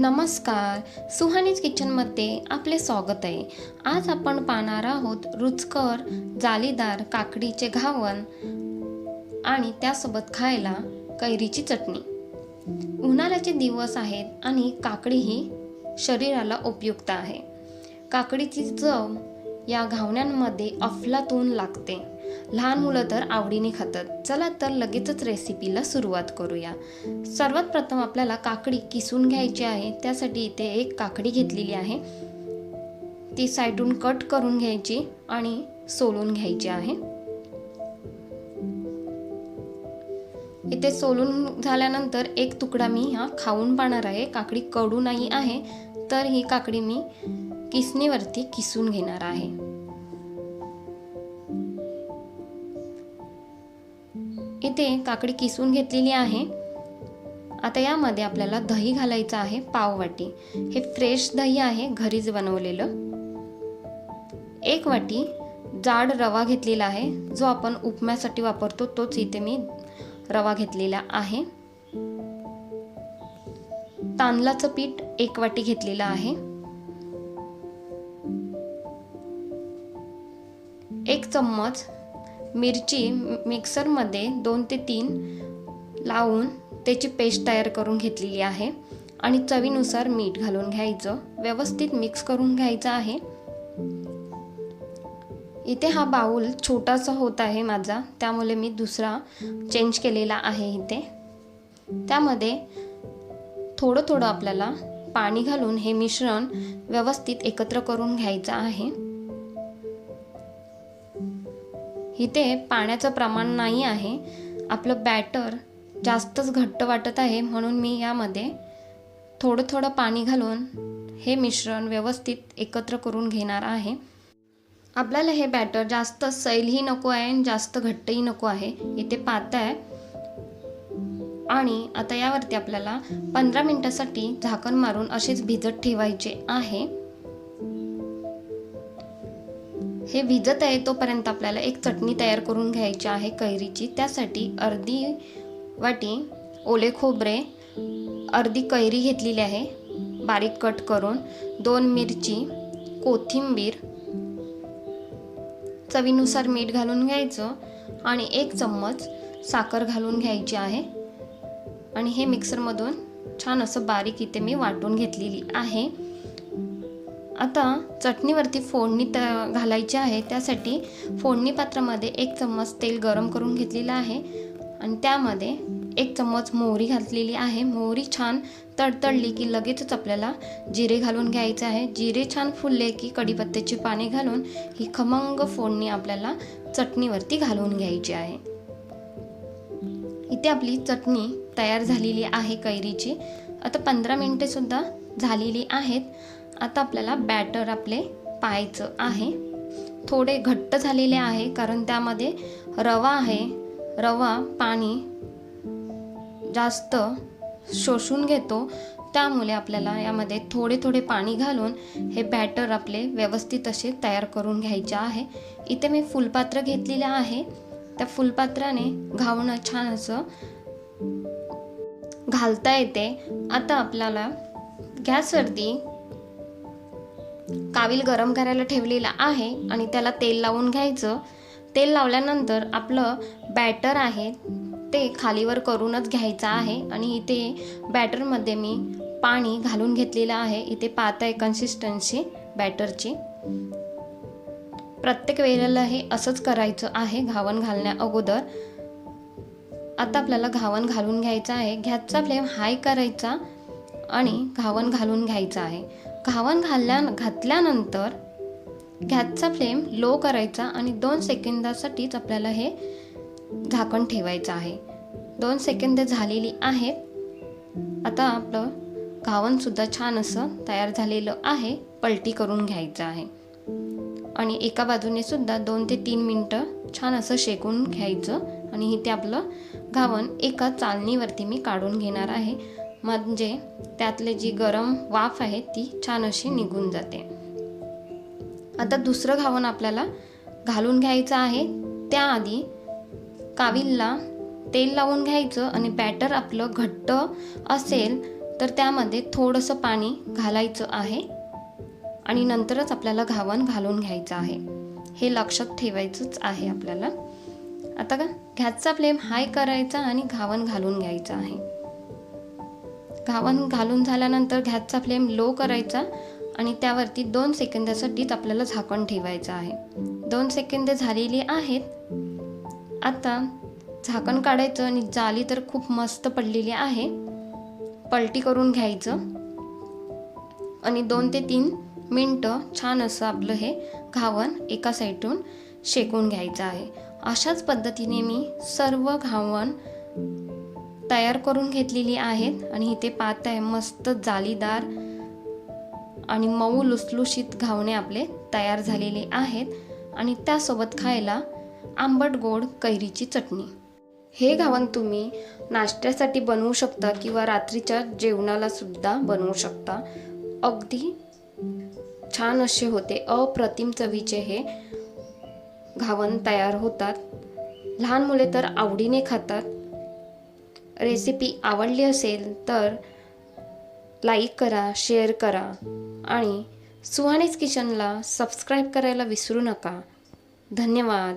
नमस्कार. सुहानीज किचनमध्ये आपले स्वागत आहे. आज आपण पाहणार आहोत रुचकर जालीदार काकडीचे घावन आणि त्यासोबत खायला कैरीची चटणी. उन्हाळ्याचे दिवस आहेत आणि काकडी ही शरीराला उपयुक्त आहे. काकडीची चव या घावण्यांमध्ये अफलातून लागते. लहान मुलं तर आवडीने खातात. चला तर लगेचच रेसिपीला सुरुवात करूया. सर्वात प्रथम आपल्याला काकडी किसून घ्यायची आहे. त्यासाठी इथे एक काकडी घेतलेली आहे. ती साईडून कट करून घ्यायची आणि सोलून घ्यायची आहे. इथे सोलून झाल्यानंतर एक तुकडा मी हा खाऊन पाहणार आहे. काकडी कडू नाही आहे. तर ही काकडी मी किसणीवरती किसून घेणार आहे. इथे काकडी किसून घेतलेली आहे. आता यामध्ये आपल्याला दही घालायचं आहे पाववाटी. हे फ्रेश दही आहे घरीच बनवलेलं. एक वाटी जाड रवा घेतलेला आहे जो आपण उपम्यासाठी वापरतो तोच इथे मी रवा घेतलेला आहे. तांदळाचं पीठ एक वाटी घेतलेलं आहे. एक चम्मच मिरची मिक्सरमध्ये दोन ते तीन लावून त्याची पेस्ट तयार करून घेतलेली आहे. आणि चवीनुसार मीठ घालून घ्यायचं. व्यवस्थित मिक्स करून घ्यायचं आहे. इथे हा बाऊल छोटासा होत आहे माझा. त्यामुळे मी दुसरा चेंज केलेला आहे इथे. त्यामध्ये थोडं थोडं आपल्याला पाणी घालून हे मिश्रण व्यवस्थित एकत्र करून घ्यायचं आहे. इथे पाण्याचं प्रमाण नाही आहे. आपलं बॅटर जास्तच घट्ट वाटत आहे म्हणून मी यामध्ये थोडं थोडं पाणी घालून हे मिश्रण व्यवस्थित एकत्र करून घेणार आहे. आपल्याला हे बॅटर जास्त सैलही नको आहे आणि जास्त घट्टही नको आहे. इथे पातळ आहे आणि आता यावरती आपल्याला पंधरा मिनिटासाठी झाकण मारून असेच भिजत ठेवायचे आहे. हे भिजत आहे तोपर्यंत आपल्याला एक चटणी तयार करून घ्यायची आहे कैरीची. त्यासाठी अर्धी वाटी ओले खोबरे अर्धी कैरी घेतलेली आहे बारीक कट करून. दोन मिरची कोथिंबीर चवीनुसार मीठ घालून घ्यायचं आणि एक चम्मच साखर घालून घ्यायची आहे. आणि हे मिक्सरमधून छान असं बारीक इथे मी वाटून घेतलेली आहे. आता चटणीवरती फोडणी त घालायची आहे. त्यासाठी फोडणी पात्रामध्ये एक चम्मच तेल गरम करून घेतलेलं आहे आणि त्यामध्ये एक चम्मच मोहरी घातलेली आहे. मोहरी छान तडतडली की लगेचच आपल्याला जिरे घालून घ्यायचे आहे. जिरे छान फुलले की कढीपत्त्याची पाने घालून ही खमंग फोडणी आपल्याला चटणीवरती घालून घ्यायची आहे. इथे आपली चटणी तयार झालेली आहे कैरीची. आता पंधरा मिनटेसुद्धा झालेली आहेत. आता आपल्याला बॅटर आपले पाहायचं आहे. थोडे घट्ट झालेले आहे कारण त्यामध्ये रवा आहे. रवा पाणी जास्त शोषून घेतो. त्यामुळे आपल्याला यामध्ये थोडे थोडे पाणी घालून हे बॅटर आपले व्यवस्थित असे तयार करून घ्यायचे आहे. इथे मी फुलपात्र घेतलेले आहे. त्या फुलपात्राने घावणं छान असं घालता येते. आता आपल्याला गॅसवरती कावील गरम करायला ठेवलेला आहे आणि त्याला तेल लावून घ्यायचं. तेल लावल्यानंतर आपलं बॅटर आहे ते खालीवर करूनच घ्यायचं आहे आणि इथे बॅटरमध्ये मी पाणी घालून घेतलेलं आहे. इथे पाहत आहे कन्सिस्टन्सी बॅटरची. प्रत्येक वेळेला हे असंच करायचं आहे घावन घालण्या अगोदर. आता आपल्याला घावन घालून घ्यायचं आहे. गॅसचा फ्लेम हाय करायचा आणि घावन घालून घ्यायचं आहे. घावन घालल्या घातल्यानंतर गॅसचा फ्लेम लो करायचा आणि दोन सेकंदासाठीच आपल्याला हे झाकण ठेवायचं आहे. दोन सेकंद झालेली आहेत. आता आपलं घावनसुद्धा छान असं तयार झालेलं आहे. पलटी करून घ्यायचं आहे. आणि एका बाजूने सुद्धा दोन ते तीन मिनटं छान असं शेकून घ्यायचं आणि इथे आपलं घावन एका चालणीवरती मी काढून घेणार आहे. म्हणजे त्यातले जी गरम वाफ आहे ती छान अशी निघून जाते. आता दुसरं घावन आपल्याला घालून घ्यायचं आहे. त्याआधी काविलला तेल लावून घ्यायचं आणि बॅटर आपलं घट्ट असेल तर त्यामध्ये थोडंसं पाणी घालायचं आहे. आणि नंतरच आपल्याला घावन घालून घ्यायचं आहे. हे लक्षात ठेवायचंच आहे आपल्याला. आता का? गॅसचा फ्लेम हाय करायचा आणि घावन घालून घ्यायचं आहे. घावन घालून झाल्यानंतर गॅसचा फ्लेम लो करायचा आणि त्यावरती दोन सेकंदासाठीच आपल्याला झाकण ठेवायचं आहे. दोन सेकंद झालेली आहेत. आता झाकण काढायचं आणि जाली तर खूप मस्त पडलेली आहे. पलटी करून घ्यायचं. आणि दोन ते तीन मिनटं छान असं आपलं हे घावन एका साईडून शेकून घ्यायचं आहे. अशाच पद्धतीने मी सर्व घावन तयार करून घेतलेली आहेत. आणि इथे पाहत आहे मस्त जालीदार आणि मऊ लुसलुशीत घावणे आपले तयार झालेले आहेत. आणि त्यासोबत खायला आंबट गोड कैरीची चटणी. हे घावन तुम्ही नाश्त्यासाठी बनवू शकता किंवा रात्रीच्या जेवणाला सुद्धा बनवू शकता. अगदी छान असे होते. अप्रतिम चवीचे हे घावन तयार होतात. लहान मुले तर आवडीने खातात. रेसिपी आवडली असेल तर लाईक करा शेअर करा आणि सुहानीज किचनला सबस्क्राईब करायला विसरू नका. धन्यवाद.